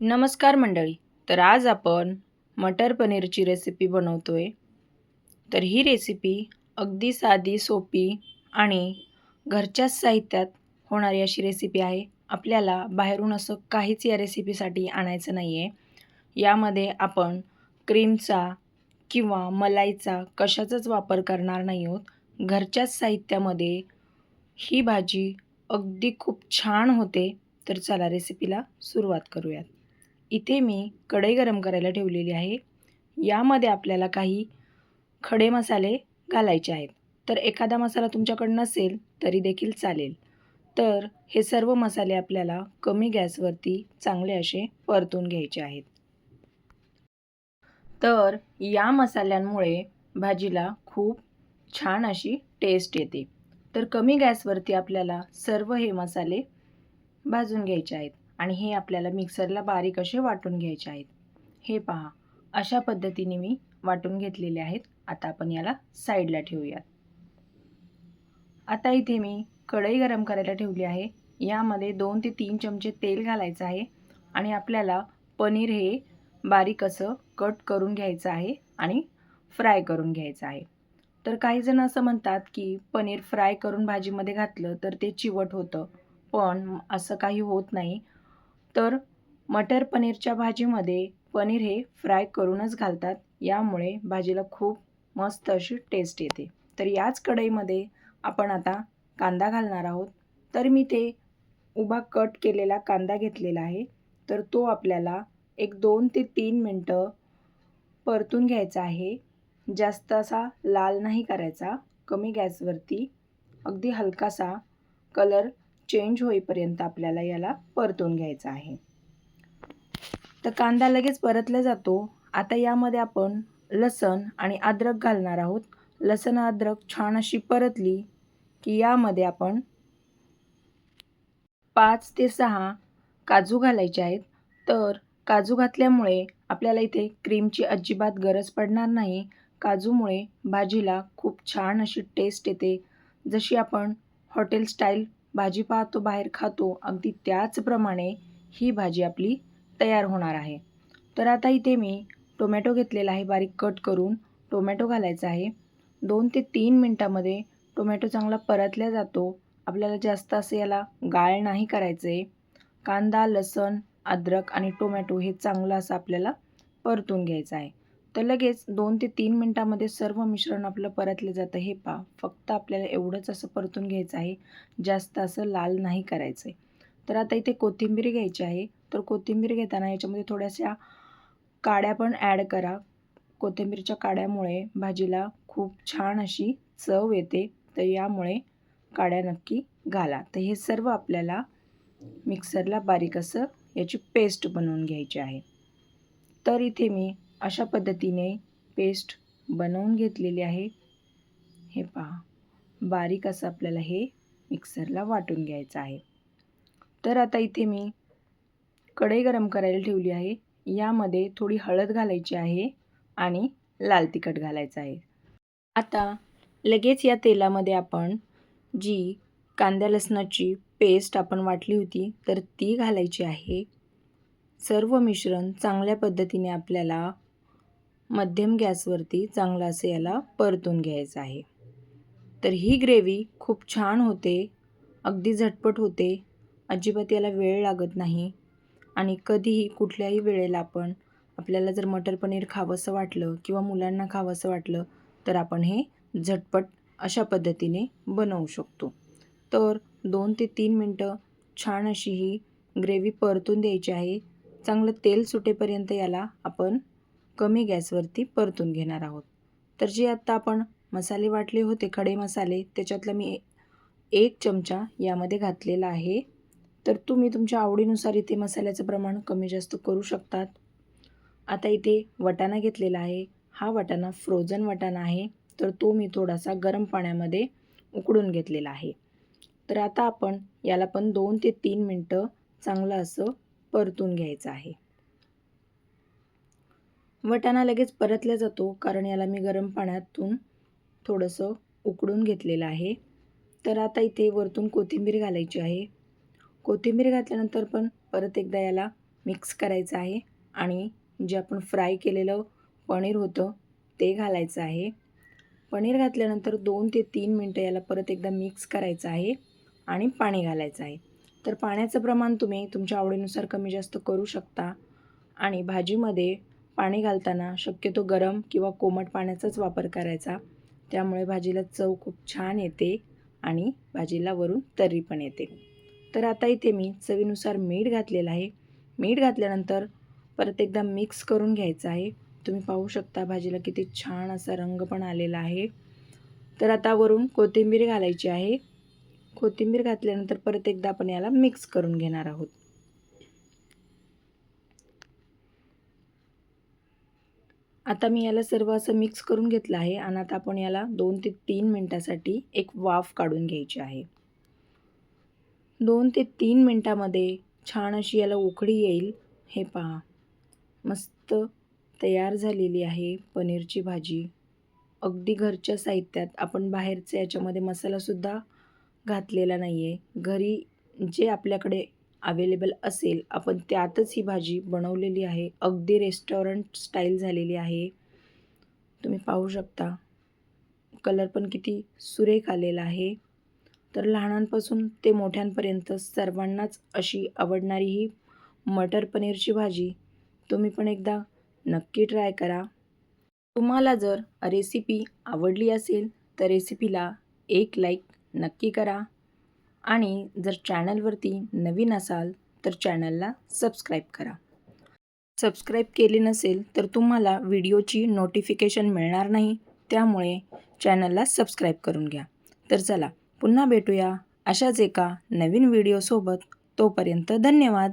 नमस्कार मंडळी. तर आज आपण मटर पनीरची रेसिपी बनवतो आहे तर ही रेसिपी अगदी साधी सोपी आणि घरच्याच साहित्यात होणारी अशी रेसिपी आहे. आपल्याला बाहेरून असं काहीच या रेसिपीसाठी आणायचं नाही आहे यामध्ये आपण क्रीमचा किंवा मलाईचा कशाचाच वापर करणार नाही आहोत. घरच्याच साहित्यामध्ये ही भाजी अगदी खूप छान होते. तर चला रेसिपीला सुरुवात करूयात. इथे मी कढई गरम करायला ठेवलेली आहे. यामध्ये आपल्याला काही खडे मसाले घालायचे आहेत. तर एखादा मसाला तुमच्याकडं नसेल तरी देखील चालेल. तर हे सर्व मसाले आपल्याला कमी गॅसवरती चांगले असे परतून घ्यायचे आहेत. तर या मसाल्यांमुळे भाजीला खूप छान अशी टेस्ट येते. तर कमी गॅसवरती आपल्याला सर्व हे मसाले भाजून घ्यायचे आहेत. आणि हे आपल्याला मिक्सरला बारीक असे वाटून घ्यायचे आहेत. हे पहा अशा पद्धतीने मी वाटून घेतलेले आहेत. आता आपण याला साईडला ठेवूयात. आता इथे मी कढई गरम करायला ठेवली आहे. यामध्ये दोन ते तीन चमचे तेल घालायचं आहे आणि आपल्याला पनीर हे बारीक असं कट करून घ्यायचं आहे आणि फ्राय करून घ्यायचं आहे. तर काही जण असं म्हणतात की पनीर फ्राय करून भाजीमध्ये घातलं तर ते चिवट होतं पण असं काही होत नाही. तर मटर पनीरच्या भाजीमध्ये पनीर हे फ्राय करूनच घालतात. यामुळे भाजीला खूप मस्त अशी टेस्ट येते. तर याच कढईमध्ये आपण आता कांदा घालणार आहोत. तर मी ते उभा कट केलेला कांदा घेतलेला आहे. तर तो आपल्याला एक दोन ते तीन मिनटं परतून घ्यायचा आहे. जास्त असा लाल नाही करायचा. कमी गॅसवरती. अगदी हलकासा कलर चेंज होईपर्यंत आपल्याला याला परतून घ्यायचं आहे. तर कांदा लगेच परतला जातो. आता यामध्ये आपण लसण आणि अद्रक घालणार आहोत. लसण अद्रक छान अशी परतली की यामध्ये आपण पाच ते सहा काजू घालायचे आहेत. तर काजू घातल्यामुळे आपल्याला इथे क्रीमची अजिबात गरज पडणार नाही. काजूमुळे भाजीला खूप छान अशी टेस्ट येते. जशी आपण हॉटेल स्टाईल भाजी पाहतो बाहेर खातो. अगदी त्याचप्रमाणे ही भाजी आपली तयार होणार आहे. तर आता इथे मी टोमॅटो घेतलेला आहे बारीक कट करून. टोमॅटो घालायचा आहे. दोन ते तीन मिनटामध्ये टोमॅटो चांगला परतल्या जातो. आपल्याला जास्त असं याला गाळ नाही करायचं आहे कांदा लसण अद्रक आणि टोमॅटो हे चांगलं असं आपल्याला परतून घ्यायचं आहे. तर लगेच दोन ते तीन मिनटामध्ये सर्व मिश्रण आपलं परतलं जातं. हे पा फक्त आपल्याला एवढंच असं परतून घ्यायचं आहे. जास्त असं लाल नाही करायचं आहे तर आता इथे कोथिंबीर घ्यायची आहे. तर कोथिंबीर घेताना याच्यामध्ये थोड्याशा काड्या पण ॲड करा. कोथिंबीरच्या काड्यामुळे भाजीला खूप छान अशी चव येते. तर यामुळे काड्या नक्की घाला. तर हे सर्व आपल्याला मिक्सरला बारीक असं याची पेस्ट बनवून घ्यायची आहे. तर इथे मी अशा पद्धतीने पेस्ट बनवून घेतलेली आहे. हे पहा बारीक असं आपल्याला हे मिक्सरला वाटून घ्यायचं आहे. तर आता इथे मी कढई गरम करायला ठेवली आहे. यामध्ये थोडी हळद घालायची आहे आणि लाल तिखट घालायचं आहे. आता लगेच या तेलामध्ये आपण जी कांद्या लसणाची पेस्ट आपण वाटली होती तर ती घालायची आहे. सर्व मिश्रण चांगल्या पद्धतीने आपल्याला मध्यम गॅसवरती चांगलं असं याला परतून घ्यायचं आहे. तर ही ग्रेव्ही खूप छान होते अगदी झटपट होते अजिबात याला वेळ लागत नाही आणि कधीही कुठल्याही वेळेला आपण आपल्याला जर मटर पनीर खावंसं वाटलं किंवा मुलांना खावंसं वाटलं तर आपण हे झटपट अशा पद्धतीने बनवू शकतो. तर दोन ते तीन मिनटं छान अशी ही ग्रेव्ही परतून द्यायची आहे. चांगलं तेल सुटेपर्यंत याला आपण कमी गॅसवरती परतून घेणार आहोत. तर जे आत्ता आपण मसाले वाटले होते खडे मसाले त्याच्यातलं मी एक चमचा यामध्ये घातलेला आहे. तर तुम्ही तुमच्या आवडीनुसार इथे मसाल्याचं प्रमाण कमी जास्त करू शकतात. आता इथे वटाणा घेतलेला आहे. हा वटाणा फ्रोझन वटाणा आहे. तर तो मी थोडासा गरम पाण्यामध्ये उकडून घेतलेला आहे. तर आता आपण याला पण दोन ते तीन मिनटं चांगलं असं परतून घ्यायचं आहे. वटाणा लगेच परतला जातो कारण याला मी गरम पाण्यातून थोडंसं उकडून घेतलेलं आहे. तर आता इथे वरतून कोथिंबीर घालायची आहे. कोथिंबीर घातल्यानंतर पण परत एकदा याला मिक्स करायचं आहे आणि जे आपण फ्राय केलेलं पनीर होतं ते घालायचं आहे. पनीर घातल्यानंतर दोन ते तीन मिनटं याला परत एकदा मिक्स करायचं आहे आणि पाणी घालायचं आहे. तर पाण्याचं प्रमाण तुम्ही तुमच्या आवडीनुसार कमी जास्त करू शकता आणि भाजीमध्ये पाणी घालताना शक्यतो गरम किंवा कोमट पाण्याचाच वापर करायचा. त्यामुळे भाजीला चव खूप छान येते आणि भाजीला वरून तर्री पण येते. तर आता इथे मी चवीनुसार मीठ घातलेलं आहे. मीठ घातल्यानंतर परत एकदा मिक्स करून घ्यायचं आहे. तुम्ही पाहू शकता भाजीला किती छान असा रंग पण आलेला आहे. तर आता वरून कोथिंबीर घालायची आहे. कोथिंबीर घातल्यानंतर परत एकदा आपण याला मिक्स करून घेणार आहोत. आता मी याला सर्व असं मिक्स करून घेतलं आहे आणि आता आपण याला दोन ते तीन मिनटासाठी एक वाफ काढून घ्यायची आहे. दोन ते तीन मिनटामध्ये छान अशी याला उकळी येईल. हे पहा. मस्त तयार झालेली आहे पनीरची भाजी. अगदी घरच्या साहित्यात आपण बाहेरचं याच्यामध्ये मसालासुद्धा घातलेला नाही आहे घरी जे आपल्याकडे अवेलेबल असेल आपण त्यातच ही भाजी बनवलेली आहे. अगदी रेस्टॉरंट स्टाईल झालेली आहे. तुम्ही पाहू शकता. कलर पण किती सुरेख आलेला आहे. तर लहानांपासून ते मोठ्यांपर्यंत सर्वांनाच अशी आवडणारी ही मटर पनीरची भाजी तुम्ही पण एकदा नक्की ट्राय करा. तुम्हाला जर रेसिपी आवडली असेल तर रेसिपीला एक लाईक नक्की करा. आणि जर चॅनलवरती नवीन असाल तर चॅनलला सबस्क्राईब करा. सबस्क्राईब केले नसेल तर तुम्हाला व्हिडिओची नोटिफिकेशन मिळणार नाही त्यामुळे चॅनलला सबस्क्राईब करून घ्या. तर चला पुन्हा भेटूया अशाच एका नवीन व्हिडिओसोबत. तोपर्यंत धन्यवाद!